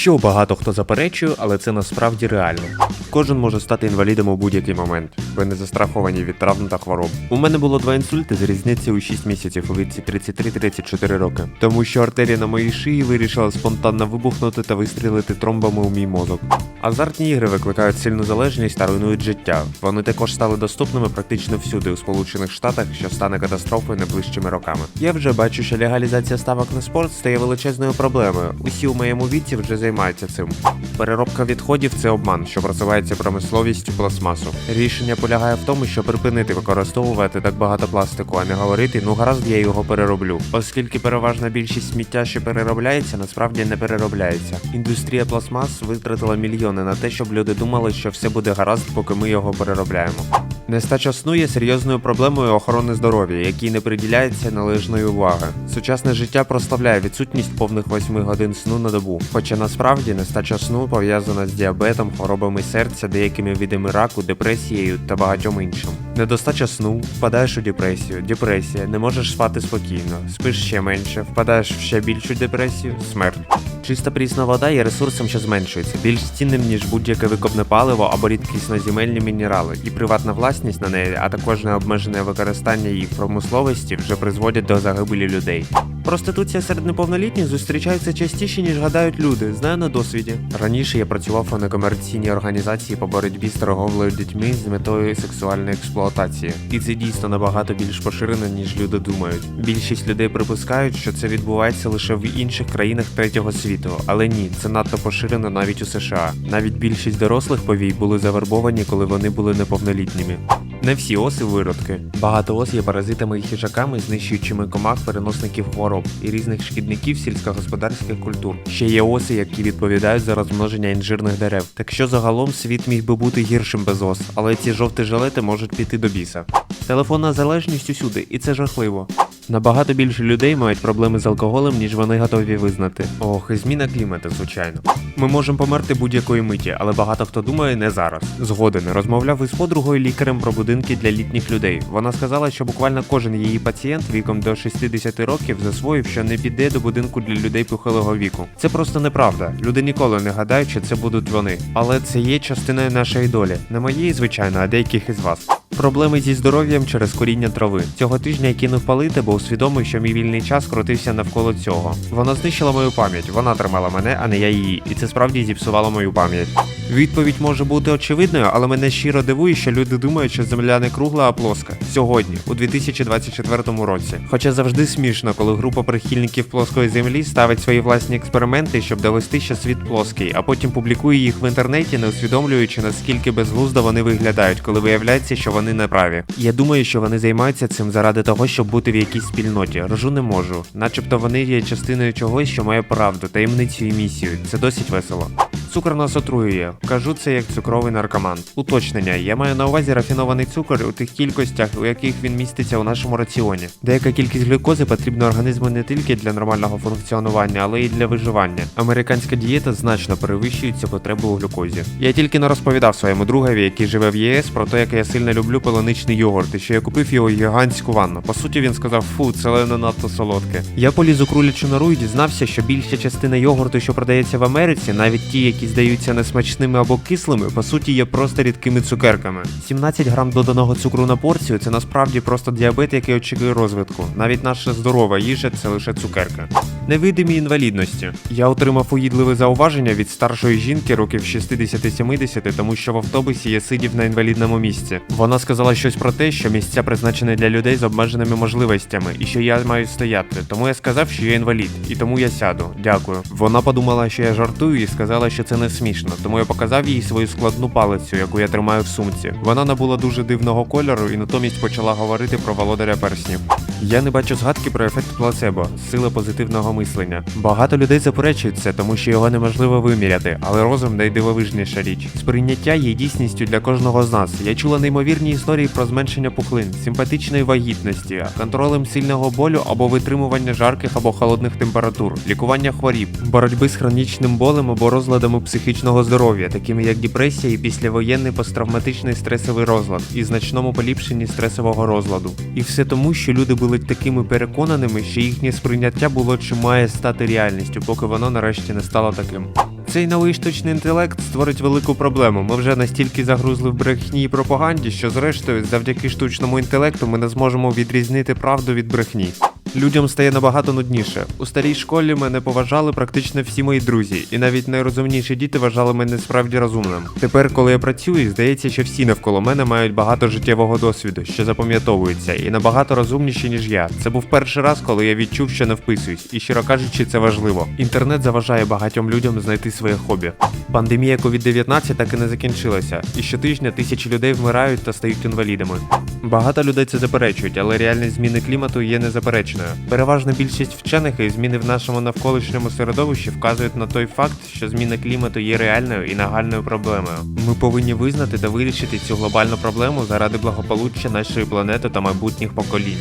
Що багато хто заперечує, але це насправді реально. Кожен може стати інвалідом у будь-який момент. Ви не застраховані від травм та хвороб. У мене було два інсульти з різницею у 6 місяців у віці 33-34 роки. Тому що артерія на моїй шиї вирішила спонтанно вибухнути та вистрілити тромбами у мій мозок. Азартні ігри викликають сильну залежність та руйнують життя. Вони також стали доступними практично всюди у Сполучених Штатах, що стане катастрофою найближчими роками. Я вже бачу, що легалізація ставок на спорт стає величезною проблемою. Усі у моєму віці вже займаються цим. Переробка відходів це обман, що просувається промисловістю пластмасу. Рішення полягає в тому, що припинити використовувати так багато пластику, а не говорити, ну гаразд, я його перероблю. Оскільки переважна більшість сміття, що переробляється, насправді не переробляється. Індустрія пластмас витратила мільйони на те, щоб люди думали, що все буде гаразд, поки ми його переробляємо. Нестача сну є серйозною проблемою охорони здоров'я, якій не приділяється належної уваги. Сучасне життя прославляє відсутність повних 8 годин сну на добу. Хоча насправді нестача сну пов'язана з діабетом, хворобами серця, деякими видами раку, депресією та багатьом іншим. Недостача сну, впадаєш у депресію, депресія, не можеш спати спокійно, спиш ще менше, впадаєш в ще більшу депресію, смерть. Чиста прісна вода є ресурсом, що зменшується, більш цінним, ніж будь-яке викопне паливо або рідкісноземельні мінерали, і приватна власність на неї, а також необмежене використання її в промисловості вже призводять до загибелі людей. Проституція серед неповнолітніх зустрічається частіше, ніж гадають люди, знаю на досвіді. Раніше я працював у некомерційній організації по боротьбі з торговлею дітьми з метою сексуальної експлуатації. І це дійсно набагато більш поширено, ніж люди думають. Більшість людей припускають, що це відбувається лише в інших країнах третього світу, але ні, це надто поширено навіть у США. Навіть більшість дорослих повій були завербовані, коли вони були неповнолітніми. Не всі оси виродки. Багато ос є паразитами і хижаками, знищуючими комах, переносників хвороб і різних шкідників сільськогосподарських культур. Ще є оси, які відповідають за розмноження інжирних дерев. Так що загалом світ міг би бути гіршим без ос, але ці жовті жилети можуть піти до біса. Телефонна залежність усюди, і це жахливо. Набагато більше людей мають проблеми з алкоголем, ніж вони готові визнати. Ох, і зміна клімату, звичайно. Ми можемо померти будь-якої миті, але багато хто думає не зараз. Згоден розмовляв із подругою лікарем про будинки для літніх людей. Вона сказала, що буквально кожен її пацієнт віком до 60 років засвоїв, що не піде до будинку для людей похилого віку. Це просто неправда. Люди ніколи не гадають, що це будуть вони. Але це є частиною нашої долі, не моєї, звичайно, а деяких із вас. Проблеми зі здоров'ям через коріння трави. Цього тижня я кинув палити, бо усвідомив, що мій вільний час крутився навколо цього. Вона знищила мою пам'ять, вона тримала мене, а не я її, і це справді зіпсувало мою пам'ять. Відповідь може бути очевидною, але мене щиро дивує, що люди думають, що земля не кругла, а плоска. Сьогодні, у 2024 році. Хоча завжди смішно, коли група прихильників плоскої землі ставить свої власні експерименти, щоб довести, що світ плоский, а потім публікує їх в інтернеті, не усвідомлюючи наскільки безглуздо вони виглядають, коли виявляється, що вони не праві. Я думаю, що вони займаються цим заради того, щоб бути в якійсь спільноті. Рожу не можу, начебто вони є частиною чогось, що має правду, таємницю і місію. Це досить весело. Цукор нас отруює. Кажу це як цукровий наркоман. Уточнення. Я маю на увазі рафінований цукор у тих кількостях, у яких він міститься у нашому раціоні. Деяка кількість глюкози потрібна організму не тільки для нормального функціонування, але й для виживання. Американська дієта значно перевищує цю потребу у глюкозі. Я тільки не розповідав своєму другові, який живе в ЄС, про те, як я сильно люблю полуничний йогурт, і що я купив його гігантську ванну. По суті, він сказав: фу, це не надто солодке. Я поліз у крулячу нору і дізнався, що більша частина йогурту, що продається в Америці, навіть ті, які здаються несмачними або кислими, по суті є просто рідкими цукерками. 17 грам доданого цукру на порцію це насправді просто діабет, який очікує розвитку. Навіть наша здорова їжа це лише цукерка. Невидимі інвалідності. Я отримав уїдливе зауваження від старшої жінки років 60-70, тому що в автобусі я сидів на інвалідному місці. Вона сказала щось про те, що місця призначені для людей з обмеженими можливостями, і що я маю стояти. Тому я сказав, що я інвалід, і тому я сяду. Дякую. Вона подумала, що я жартую, і сказала, що це не смішно. Тому я показав їй свою складну палицю, яку я тримаю в сумці. Вона набула дуже дивного кольору і натомість почала говорити про володаря перснів. Я не бачу згадки про ефект плацебо, сила позитивного мислення. Багато людей заперечують це, тому що його неможливо виміряти, але розум найдивовижніша річ. Сприйняття є дійсністю для кожного з нас. Я чула неймовірні історії про зменшення пухлин, симпатичної вагітності, контролем сильного болю або витримування жарких або холодних температур, лікування хворіб, боротьби з хронічним болем або розладами психічного здоров'я, такими як депресія і післявоєнний посттравматичний стресовий розлад, і значному поліпшенні стресового розладу. І все тому, що люди були такими переконаними, що їхнє сприйняття було чи має стати реальністю, поки воно нарешті не стало таким. Цей новий штучний інтелект створить велику проблему. Ми вже настільки загрузли в брехні і пропаганді, що зрештою, завдяки штучному інтелекту, ми не зможемо відрізнити правду від брехні. Людям стає набагато нудніше. У старій школі мене поважали практично всі мої друзі, і навіть найрозумніші діти вважали мене справді розумним. Тепер, коли я працюю, здається, що всі навколо мене мають багато життєвого досвіду, що запам'ятовується, і набагато розумніші, ніж я. Це був перший раз, коли я відчув, що не вписуюсь, і щиро кажучи, це важливо. Інтернет заважає багатьом людям знайти своє хобі. Пандемія COVID-19 так і не закінчилася, і щотижня тисячі людей вмирають та стають інвалідами. Багато людей це заперечують, але реальність зміни клімату є незаперечною. Переважна більшість вчених і зміни в нашому навколишньому середовищі вказують на той факт, що зміна клімату є реальною і нагальною проблемою. Ми повинні визнати та вирішити цю глобальну проблему заради благополуччя нашої планети та майбутніх поколінь.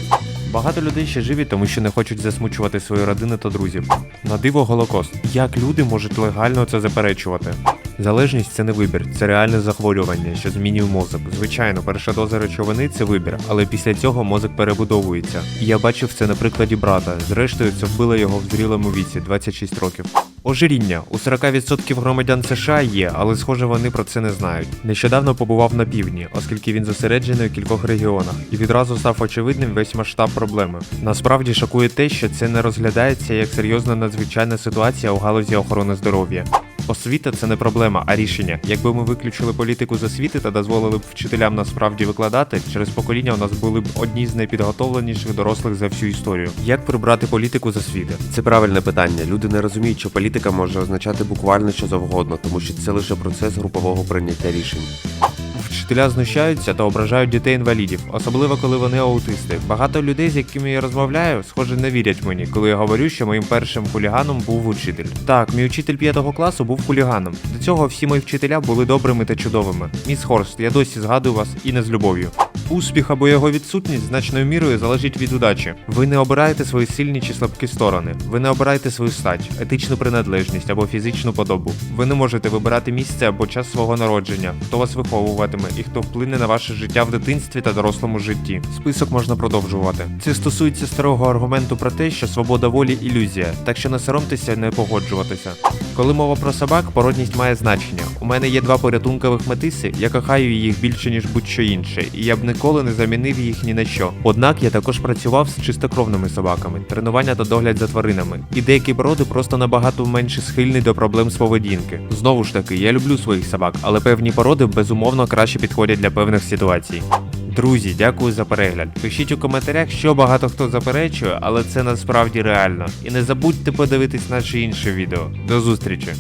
Багато людей ще живі, тому що не хочуть засмучувати свої родини та друзів. На диво Голокост. Як люди можуть легально це заперечувати? Залежність це не вибір, це реальне захворювання, що змінює мозок. Звичайно, перша доза речовини це вибір, але після цього мозок перебудовується. І я бачив це на прикладі брата. Зрештою, це вбило його в зрілому віці 26 років. Ожиріння у 40% громадян США є, але схоже вони про це не знають. Нещодавно побував на півдні, оскільки він зосереджений у кількох регіонах, і відразу став очевидним весь масштаб проблеми. Насправді шокує те, що це не розглядається як серйозна надзвичайна ситуація у галузі охорони здоров'я. Освіта це не проблема, а рішення. Якби ми виключили політику з освіти та дозволили б вчителям насправді викладати, через покоління у нас були б одні з найпідготовленіших дорослих за всю історію. Як прибрати політику з освіти? Це правильне питання. Люди не розуміють, що політика може означати буквально що завгодно, тому що це лише процес групового прийняття рішень. Вчителя знущаються та ображають дітей-інвалідів, особливо коли вони аутисти. Багато людей, з якими я розмовляю, схоже, не вірять мені, коли я говорю, що моїм першим хуліганом був учитель. Так, мій учитель п'ятого класу був хуліганом. До цього всі мої вчителя були добрими та чудовими. Міс Хорст, я досі згадую вас і не з любов'ю. Успіх або його відсутність значною мірою залежить від удачі. Ви не обираєте свої сильні чи слабкі сторони. Ви не обираєте свою стать, етичну приналежність або фізичну подобу. Ви не можете вибирати місце або час свого народження, хто вас виховуватиме і хто вплине на ваше життя в дитинстві та дорослому житті. Список можна продовжувати. Це стосується старого аргументу про те, що свобода волі ілюзія, так що не соромтеся не погоджуватися. Коли мова про собак, породність має значення. У мене є два порятункових метиси, я кохаю їх більше ніж будь-що інше, і я б ніколи не замінив їх ні на що. Однак я також працював з чистокровними собаками, тренування та догляд за тваринами. І деякі породи просто набагато менше схильні до проблем з поведінки. Знову ж таки, я люблю своїх собак, але певні породи безумовно краще підходять для певних ситуацій. Друзі, дякую за перегляд. Пишіть у коментарях, що багато хто заперечує, але це насправді реально. І не забудьте подивитись наше інше відео. До зустрічі!